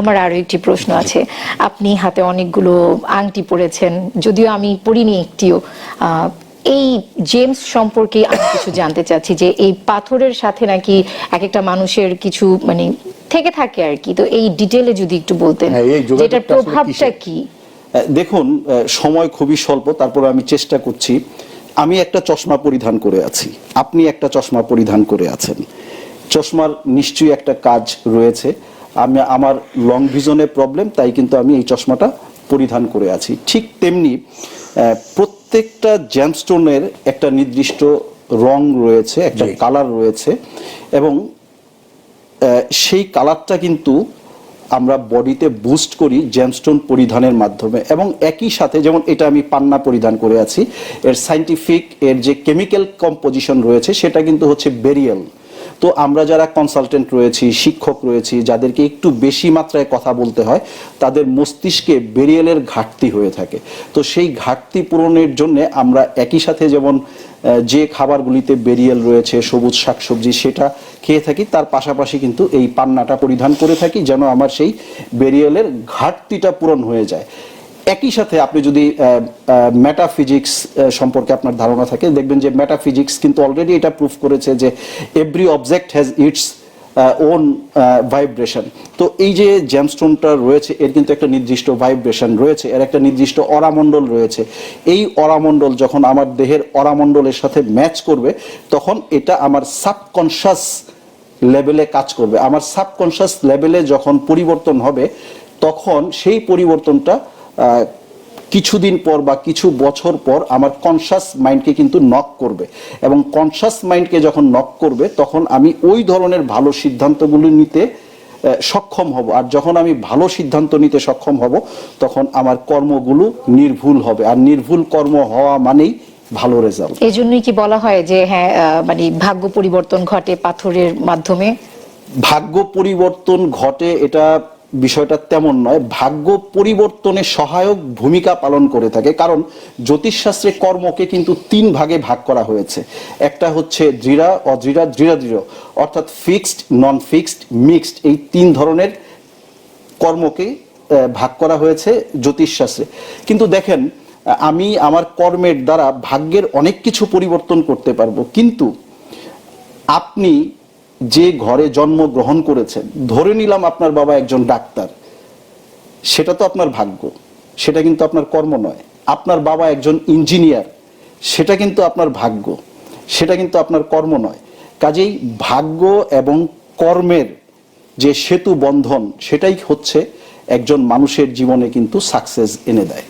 আমার আরও একটি প্রশ্ন আছে। আপনি হাতে অনেকগুলো আংটি পরেছেন যদিও আমি পরিনি একটিও। এই জেমস সম্পর্কে আমি কিছু জানতে চাচ্ছি যে এই পাথরের সাথে নাকি এক একটা মানুষের কিছু মানে থেকে থাকে আর কি? তো এই ডিটেলে যদি একটু বলতেন হ্যাঁ, যেটার প্রভাবটা কি? দেখুন সময় খুবই স্বল্প তারপর আমি চেষ্টা করছি। আমি একটা চশমা পরিধান করে আছি। আপনি একটা চশমা পরিধান করে আছেন। চশমার নিশ্চয়ই একটা কাজ রয়েছে। আমি আমার লং ভিজনে প্রবলেম তাই কিন্তু আমি এই চশমাটা পরিধান করে আছি। ঠিক তেমনি প্রত্যেকটা জ্যামস্টোনের একটা নির্দিষ্ট রং রয়েছে একটা কালার রয়েছে এবং সেই কালারটা কিন্তু আমরা বডিতে বুস্ট করি জেমস্টোন পরিধানের মাধ্যমে এবং একই সাথে যেমন এটা আমি পান্না পরিধান করে আছি এর সাইন্টিফিক এর যে কেমিক্যাল কম্পোজিশন রয়েছে সেটা কিন্তু হচ্ছে বেরিয়াল তো আমরা যারা কনসালটেন্ট রয়েছি, শিক্ষক রয়েছি, যাদেরকে একটু বেশি মাত্রায় কথা বলতে হয়, তাদের মস্তিষ্কে বেরিয়ালের ঘাটতি হয়ে থাকে। তো সেই ঘাটতি পূরণের জন্য আমরা একই সাথে যেমন যে খাবারগুলিতে বেরিয়াল রয়েছে, সবুজ শাকসবজি সেটা খেয়ে থাকি, তার পাশাপাশি কিন্তু এই পান্নাটা পরিধান করে থাকি, যেন আমার সেই বেরিয়ালের ঘাটতিটা পূরণ হয়ে যায়। একই সাথে আপনি যদি মেটাফিজিক্স সম্পর্কে আপনার ধারণা থাকে, দেখবেন যে মেটাফিজিক্স কিন্তু অলরেডি এটা প্রুফ করেছে যে every object has its own vibration তো এই যে জ্যামস্টোনটা রয়েছে, এর কিন্তু একটা নির্দিষ্ট ভাইব্রেশন রয়েছে, এর একটা নির্দিষ্ট অরামণ্ডল রয়েছে। এই অরামণ্ডল যখন আমার দেহের অরামণ্ডলের সাথে ম্যাচ করবে, তখন এটা আমার সাবকনশাস লেভেলে কাজ করবে। আমার সাবকনশাস লেভেলে যখন পরিবর্তন হবে, তখন সেই পরিবর্তনটা কিছুদিন পর বা কিছু বছর পর আমার কনসাস মাইন্ডকে কিন্তু নক করবে। এবং কনসাস মাইন্ডকে যখন নক করবে তখন আমি ওই ধরনের ভালো সিদ্ধান্তগুলো নিতে সক্ষম হব। আর যখন আমি ভালো সিদ্ধান্ত নিতে সক্ষম হব তখন আমার কর্মগুলো নির্ভুল হবে। আর নির্ভুল কর্ম হওয়া মানেই ভালো রেজাল্ট এই জন্যই কি বলা হয় যে হ্যাঁ মানে ভাগ্য পরিবর্তন ঘটে পাথরের মাধ্যমে? ভাগ্য পরিবর্তন ঘটে এটা বিষয়টা তেমন নয়, ভাগ্য পরিবর্তনে সহায়ক ভূমিকা পালন করে থাকে। কারণ জ্যোতিষশাস্ত্রে কর্মকে কিন্তু তিন ভাগে ভাগ করা হয়েছে। একটা হচ্ছে দৃঢ়া, অদৃঢ়া, দৃঢ়া, দৃঢ়। অর্থাৎ ফিক্সড নন ফিক্সড মিক্সড এই তিন ধরনের কর্মকে ভাগ করা হয়েছে জ্যোতিষশাস্ত্রে। কিন্তু দেখেন, আমি আমার কর্মের দ্বারা ভাগ্যের অনেক কিছু পরিবর্তন করতে পারব। কিন্তু আপনি যে ঘরে জন্মগ্রহণ করেছেন, ধরে নিলাম আপনার বাবা একজন ডাক্তার, সেটা তো আপনার ভাগ্য, সেটা কিন্তু আপনার কর্ম নয়। আপনার বাবা একজন ইঞ্জিনিয়ার, সেটা কিন্তু আপনার ভাগ্য, সেটা কিন্তু আপনার কর্ম নয়। কাজেই ভাগ্য এবং কর্মের যে সেতু বন্ধন, সেটাই হচ্ছে একজন মানুষের জীবনে কিন্তু সাকসেস এনে দেয়।